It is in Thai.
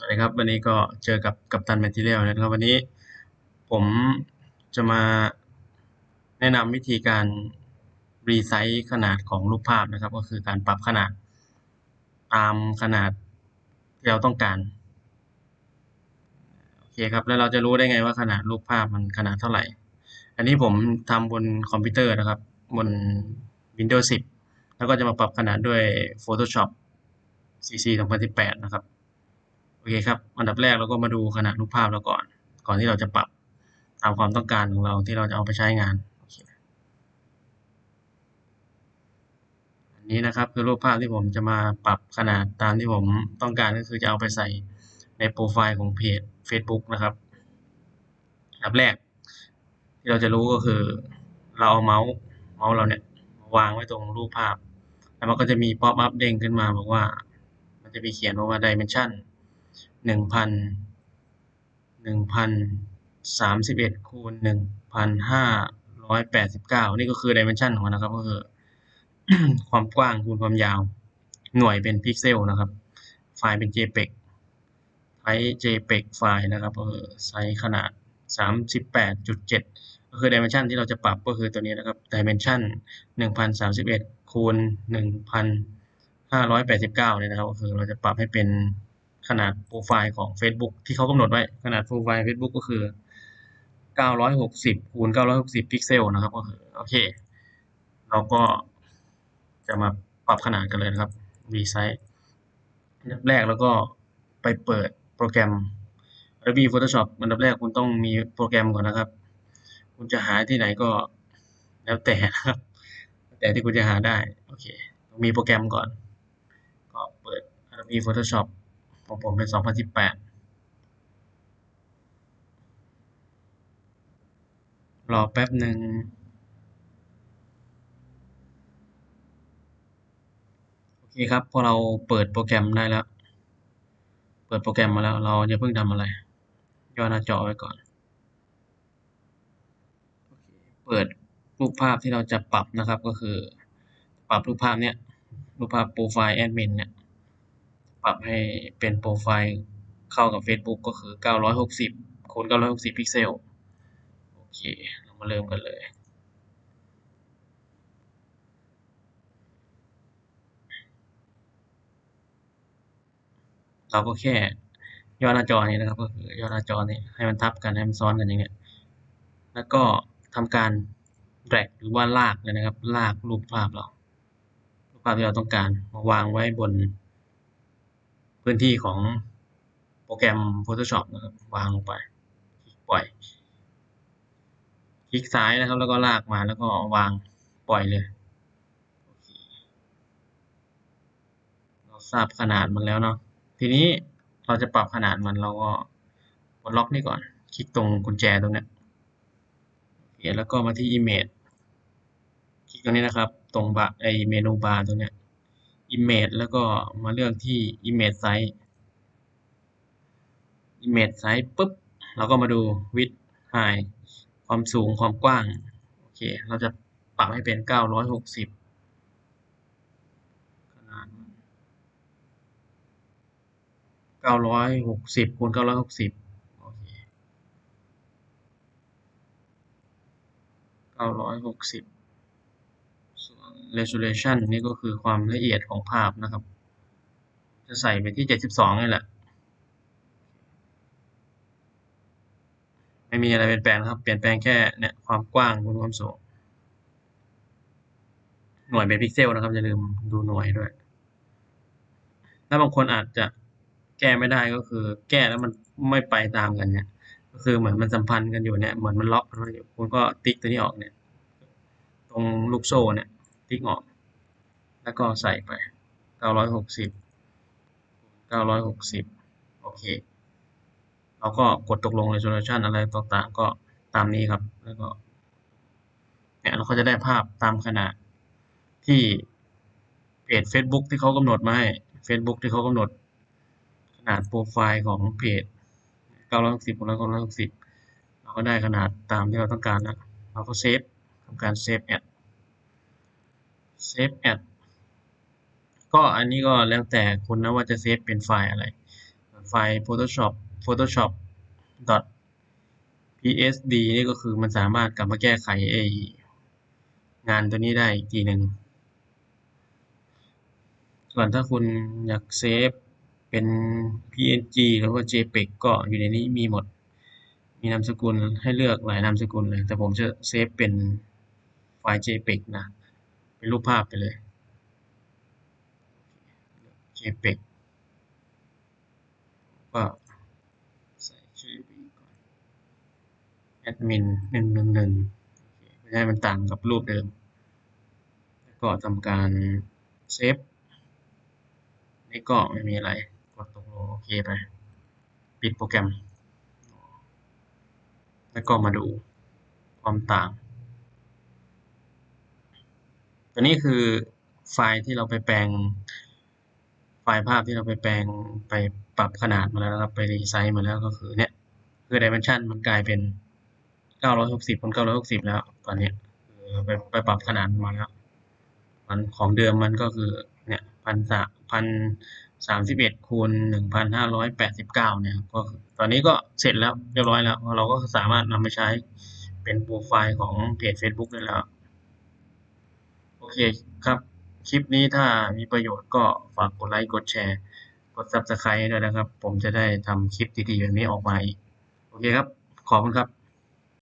สวัสดีครับ วันนี้ก็เจอกับกัปตันแมทเทียลนะครับ วันนี้ผมจะมาแนะนำวิธีการรีไซส์ขนาดของรูปภาพนะครับ ก็คือการปรับขนาดตามขนาดที่เราต้องการโอเคครับแล้วเราจะรู้ได้ไงว่าขนาดรูปภาพมันขนาดเท่าไหร่ อันนี้ผมทำบนคอมพิวเตอร์นะครับ บน Windows 10 แล้วก็จะมาปรับขนาดด้วย Photoshop CC 2018 นะครับ โอเคครับ อันดับแรกเราก็มาดูขนาดรูปภาพเราก่อน ก่อนที่เราจะปรับตามความต้องการของเราที่เราจะเอาไปใช้งานอันนี้นะครับคือรูปภาพที่ผมจะมาปรับขนาดตามที่ผมต้องการก็คือจะเอาไปใส่ในโปรไฟล์ของเพจ Facebook นะครับ อันดับแรก ที่เราจะรู้ก็คือ เราเอาเมาส์เมาส์เราเนี่ย วางไว้ตรงรูปภาพ แล้วมันก็จะมีป๊อปอัพเด้งขึ้นมาบอกว่า มันจะมีเขียนว่า dimension หนึ่งพันหนึ่งพันสามสิบเอ็ดคูณหนึ่งพันห้าร้อยแปดสิบเก้านี่ก็คือ dimension ของมันนะครับ ก็คือ ความกว้างคูณความยาว หน่วยเป็นพิกเซลนะครับ ไฟล์เป็น JPEG ไฟล์ JPEG ไฟล์นะครับก็คือไซส์ขนาดสามสิบแปดจุดเจ็ดก็คือ dimension ที่เราจะปรับก็คือตัวนี้นะครับ dimension หนึ่งพันสามสิบเอ็ดคูณหนึ่งพันห้าร้อยแปดสิบเก้าเนี่ยนะครับก็คือเราจะปรับให้เป็น ขนาดโปรไฟล์ของ Facebook ที่เขากำหนดไว้ขนาดโปรไฟล์ Facebook ก็คือ 960คูณ960 พิกเซลนะครับก็คือโอเค เราก็จะมาปรับขนาดกันเลยนะครับ resize อันดับแรกแล้วก็ไปเปิดโปรแกรม Adobe Photoshop อันดับแรกคุณต้องมีโปรแกรมก่อนนะครับ คุณจะหาที่ไหนก็แล้วแต่นะครับ แต่ที่คุณจะหาได้ โอเค ต้องมีโปรแกรมก่อน ก็เปิด Adobe Photoshop ของผมเป็น2018รอแป๊บหนึ่งโอเคครับ พอเราเปิดโปรแกรมได้แล้ว เปิดโปรแกรมมาแล้ว เราจะเพิ่งทำอะไร ย่อหน้าจอไว้ก่อน เปิดรูปภาพที่เราจะปรับนะครับก็คือ ปรับรูปภาพเนี้ยรูปภาพโปรไฟล์แอดมินเนี่ย ปรับให้เป็นโปรไฟล์เข้ากับ Facebook ก็คือ 960คูณ960 พิกเซล โอเค เรามาเริ่มกันเลยเราก็แค่ย่อหน้าจอนี้นะครับ ก็คือย่อหน้าจอนี้ให้มันทับกันให้มันซ้อนกันอย่างเงี้ย แล้วก็ทำการ drag หรือว่าลากเลยนะครับ ลากรูปภาพเรารูปภาพที่เราต้องการมาวางไว้บน พื้นที่ของโปรแกรม Photoshop นะครับวางลงไปคลิกปล่อย คลิกซ้ายนะครับ แล้วก็ลากมาแล้วก็วางปล่อยเลยเราทราบขนาดมันแล้วเนาะทีนี้เราจะปรับขนาดมันเราก็กดล็อกนี่ก่อน คลิกตรงกุญแจตรงนี้แล้วก็มาที่ Image คลิกตรงนี้นะครับ ตรงบาไอเมนูบาร์ตรงนี้ Image แล้วก็มาเลือกที่ Image Size Image Size ปุ๊บ เราก็มาดู Width Height ความสูงความกว้าง โอเค เราจะปรับให้เป็น 960ขนาด960คูณ960โอเค960ส่วน resolution นี่ก็คือความละเอียดของภาพนะครับ จะใส่ไปที่ 72นี่แหละ ไม่มีอะไรเปลี่ยนแปลงครับ เปลี่ยนแปลงแค่เนี่ยความกว้างคูณความสูง หน่วยเป็นพิกเซลนะครับ อย่าลืมดูหน่วยด้วย แล้วบางคนอาจจะแก้ไม่ได้ก็คือ แก้แล้วมันไม่ไปตามกันเนี่ย ก็คือเหมือนมันสัมพันธ์กันอยู่เนี่ย เหมือนมันล็อกกันไว้อยู่ คุณก็ติ๊กตัวนี้ออกเนี่ย ตรงลูกโซ่เนี่ย ติ๊กออก แล้วก็ใส่ไป 960 960 โอเค เราก็กดตกลง resolution อะไรต่างๆ ก็ตามนี้ครับ แล้วก็เนี่ยเราก็จะได้ภาพตามขนาดที่เพจ Facebook ที่เขากำหนดมาให้ Facebook ที่เขากำหนดขนาดโปรไฟล์ของเพจ 960 960 เราก็ได้ขนาดตามที่เราต้องการนะ เราก็เซฟทำการเซฟแอด เซฟแอดก็อันนี้ก็แล้วแต่คุณนะว่าจะเซฟเป็นไฟล์อะไร ไฟล์ Photoshop Photoshop psd นี่ก็คือมันสามารถกลับมาแก้ไขไองานตัวนี้ได้อีกทีหนึ่งส่วนถ้าคุณอยากเซฟเป็น png หรือว่า jpeg ก็อยู่ในนี้มีหมด มีนามสกุลให้เลือกหลายนามสกุลเลย แต่ผมจะเซฟเป็นไฟล์ jpeg นะ เป็นรูปภาพไปเลย jpeg ก็ใส่ชื่อไปก่อน admin หนึ่งหนึ่งหนึ่งเพื่อให้มันต่างกับรูปเดิม แล้วก็ทำการเซฟนี่ก็ไม่มีอะไร กดตกลงโอเคไป ปิดโปรแกรม แล้วก็มาดูความต่าง ตัวนี้คือไฟล์ที่เราไปแปลง ไฟล์ภาพที่เราไปแปลงไปปรับขนาดมาแล้วครับไปรีไซส์มาแล้วก็คือเนี่ยคือดิเมนชันมันกลายเป็น 960คูณ960 แล้ว ตอนนี้คือไปไปปรับขนาดมาแล้วมันของเดิมมันก็คือเนี่ยพันสามพันสามสิบเอ็ดคูณหนึ่งพันห้าร้อยแปดสิบเก้าเนี่ยก็ตอนนี้ก็เสร็จแล้วเรียบร้อยแล้ว เราก็สามารถนำไปใช้เป็นโปรไฟล์ของเพจ Facebook ได้แล้ว โอเคครับ คลิปนี้ถ้ามีประโยชน์ก็ฝากกดไลค์กดแชร์ กด Subscribe ด้วยนะครับ ผมจะได้ทำคลิปดีๆแบบนี้ออกมาอีก โอเคครับ ขอบคุณครับ